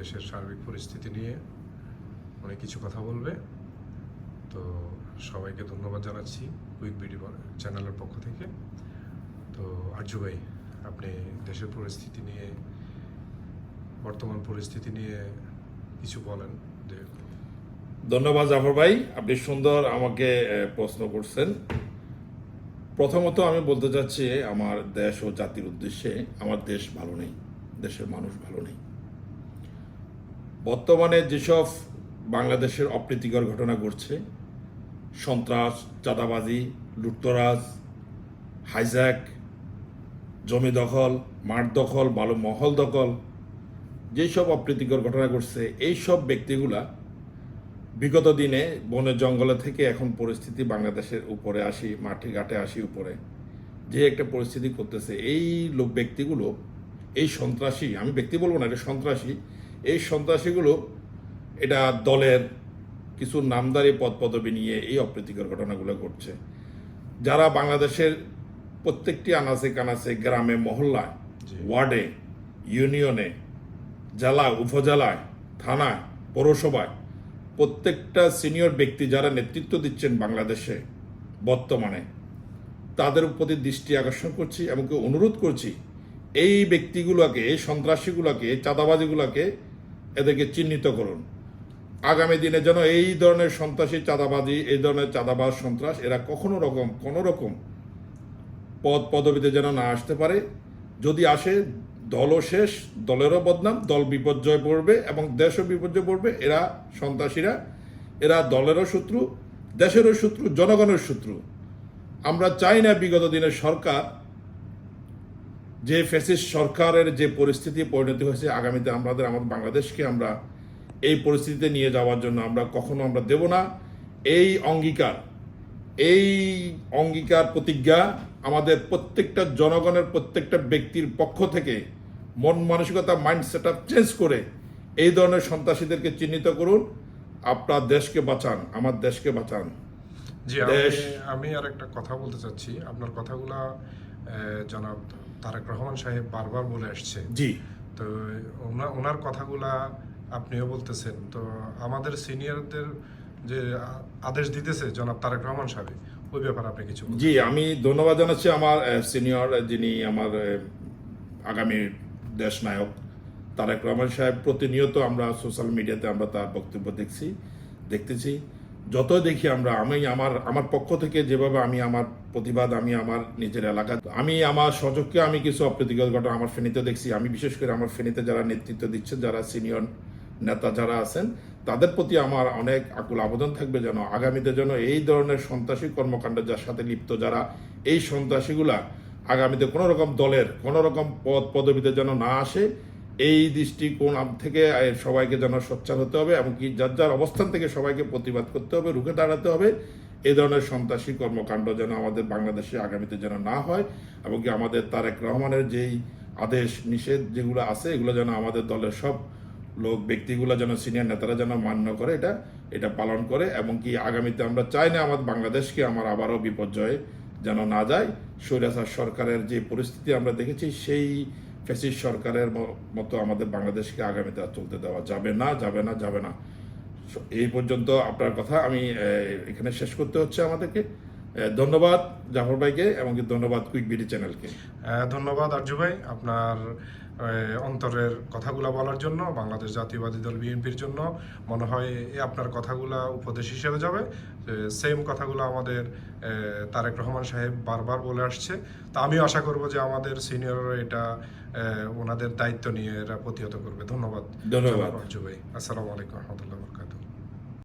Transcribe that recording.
দেশের সার্বিক পরিস্থিতি নিয়ে অনেক কিছু কথা বলবে। তো সবাইকে ধন্যবাদ জানাচ্ছি কুইক ভিডিও চ্যানেলের পক্ষ থেকে। তো আর্জু ভাই, আপনি দেশের পরিস্থিতি নিয়ে, বর্তমান পরিস্থিতি নিয়ে কিছু বলেন যে ধন্যবাদ জাফর ভাই, আপনি সুন্দর আমাকে প্রশ্ন করছেন। প্রথমত আমি বলতে চাচ্ছি, আমার দেশ ও জাতির উদ্দেশ্যে আমার দেশ ভালো নেই, দেশের মানুষ ভালো নেই। বর্তমানে যেসব বাংলাদেশের অপ্রীতিকর ঘটনা ঘটছে, সন্ত্রাস, চাঁদাবাজি, লুটতরাজ, হাইজ্যাক, জমি দখল, মাঠ দখল ভালো মহল দখল, যেসব অপ্রীতিকর ঘটনা ঘটছে এই সব ব্যক্তিগুলা বিগত দিনে বনে জঙ্গলে থেকে এখন পরিস্থিতি বাংলাদেশের উপরে আসি, মাঠে ঘাটে আসি উপরে, যে একটা পরিস্থিতি করতেছে, এই লোক ব্যক্তিগুলো, এই সন্ত্রাসী, আমি ব্যক্তি বলব না, এটা সন্ত্রাসী এই সন্ত্রাসীগুলো এটা দলের কিছু নামদারি পদ পদবি নিয়ে এই অপ্রীতিকর ঘটনাগুলো ঘটছে। যারা বাংলাদেশের প্রত্যেকটি আনাচে কানাচে গ্রামে মহল্লায় ওয়ার্ডে ইউনিয়নে জেলা উপজেলায় থানায় পৌরসভায় প্রত্যেকটা সিনিয়র ব্যক্তি যারা নেতৃত্ব দিচ্ছেন বাংলাদেশে বর্তমানে তাদের প্রতি দৃষ্টি আকর্ষণ করছি এমনকি অনুরোধ করছি এই ব্যক্তিগুলোকে এই সন্ত্রাসীগুলোকে চাঁদাবাজিগুলোকে এদেরকে চিহ্নিত করুন। আগামী দিনে যেন এই ধরনের সন্ত্রাসী চাঁদাবাজি, এই ধরনের চাঁদাবাজ সন্ত্রাস এরা কখনো রকম, কোনো রকম পদ পদবিতে যেন না আসতে পারে। যদি আসে, দলও শেষ, দলেরও বদনাম, দল বিপর্যয় পড়বে এবং দেশও বিপর্যয় পড়বে। এরা সন্ত্রাসীরা, এরা দলেরও শত্রু, দেশেরও শত্রু, জনগণের শত্রু। আমরা চাই না বিগত দিনের সরকার যে ফ্যাসিস্ট সরকারের যে পরিস্থিতি পরিণতি হয়েছে আগামীতে আমাদের আমাদের বাংলাদেশকে আমরা এই পরিস্থিতিতে নিয়ে যাওয়ার জন্য আমরা কখনো আমরা দেব না। এই অঙ্গীকার এই অঙ্গীকার প্রতিজ্ঞা আমাদের প্রত্যেকটা জনগণের প্রত্যেকটা ব্যক্তির পক্ষ থেকে মন মানসিকতা মাইন্ড সেট আপ চেঞ্জ করে এই ধরনের সন্ত্রাসীদেরকে চিহ্নিত করুন। আপনার দেশকে বাঁচান আমার দেশকে বাঁচান। জি আমি আর একটা কথা বলতে চাচ্ছি। আপনার কথাগুলা জনাব তারেক রহমান সাহেব বারবার বলে আসছে। জি। তো ওনা- ওনার কথাগুলা আপনিও বলতেছেন। তো আমাদের সিনিয়রদের যে আদেশ দিতেছে জনাব তারেক রহমান সাহেব ওই ব্যাপারে আপনি কিছু জি আমি ধন্যবাদ জানাচ্ছি আমার সিনিয়র যিনি আমার আগামী দেশ নায়ক তারেক রহমান সাহেব প্রতিনিয়ত আমরা সোশ্যাল মিডিয়াতে আমরা তার বক্তব্য দেখছি দেখতেছি। যত দেখি আমরা, আমি আমার আমার পক্ষ থেকে যেভাবে আমি আমার প্রতিবাদ, আমি আমার নিজের এলাকা, আমি আমার সচককে আমি কিছু অপ্রীতিকর ঘটনা আমার ফেনীতে দেখছি। আমি বিশেষ করে আমার ফেনীতে যারা নেতৃত্ব দিচ্ছেন, যারা সিনিয়র নেতা যারা আছেন, তাদের প্রতি আমার অনেক আকুল আবেদন থাকবে যেন আগামীতে যেন এই ধরনের সন্ত্রাসী কর্মকাণ্ড যার সাথে লিপ্ত যারা, এই সন্ত্রাসীগুলা আগামীতে কোনো রকম দলের কোনো রকম পদ, পদবিতে যেন না আসে এই দৃষ্টিকোণ থেকে সবাইকে যেন সোচ্চার হতে হবে এবং কি যার যার অবস্থান থেকে সবাইকে প্রতিবাদ করতে হবে, রুখে দাঁড়াতে হবে। এ ধরনের সন্ত্রাসী কর্মকাণ্ড যেন আমাদের বাংলাদেশে আগামীতে যেন না হয় এবং কি আমাদের তারেক রহমানের যেই আদেশ, নিষেধ যেগুলো আছে, এগুলো যেন আমাদের দলের সব লোক, ব্যক্তিগুলো যেন সিনিয়র নেতারা যেন মান্য করে, এটা এটা পালন করে এবং কি আগামীতে আমরা চাই না আমাদের বাংলাদেশকে আমার আবারও বিপর্যয়ে যেন না যায়। স্বৈরাচার সরকারের যে পরিস্থিতি আমরা দেখেছি, সেই ফ্যাসিস্ট সরকারের মতো আমাদের বাংলাদেশকে আগামীতে আর চলতে দেওয়া যাবে না যাবে না যাবে না। এই পর্যন্ত আপনার কথা আমি এখানে শেষ করতে হচ্ছে আমাদেরকে। ধন্যবাদ জাফর ভাইকে এবং ধন্যবাদ কুইক বিডি চ্যানেলকে। ধন্যবাদ আরজু ভাই আপনার অন্তরের কথাগুলা বলার জন্য বাংলাদেশ জাতীয়বাদী দল বিএনপির জন্য। মনে হয় এ আপনার কথাগুলা উপদেশ হিসেবে যাবে। সেম কথাগুলো আমাদের তারেক রহমান সাহেব বারবার বলে আসছে। তা আমিও আশা করব যে আমাদের সিনিয়ররা এটা ওনাদের দায়িত্ব নিয়ে এরা প্রতিহত করবে। ধন্যবাদ ধন্যবাদ। আরজু ভাই। আসসালামু আলাইকুম রহমতুল্লাহ বরকাতুহ।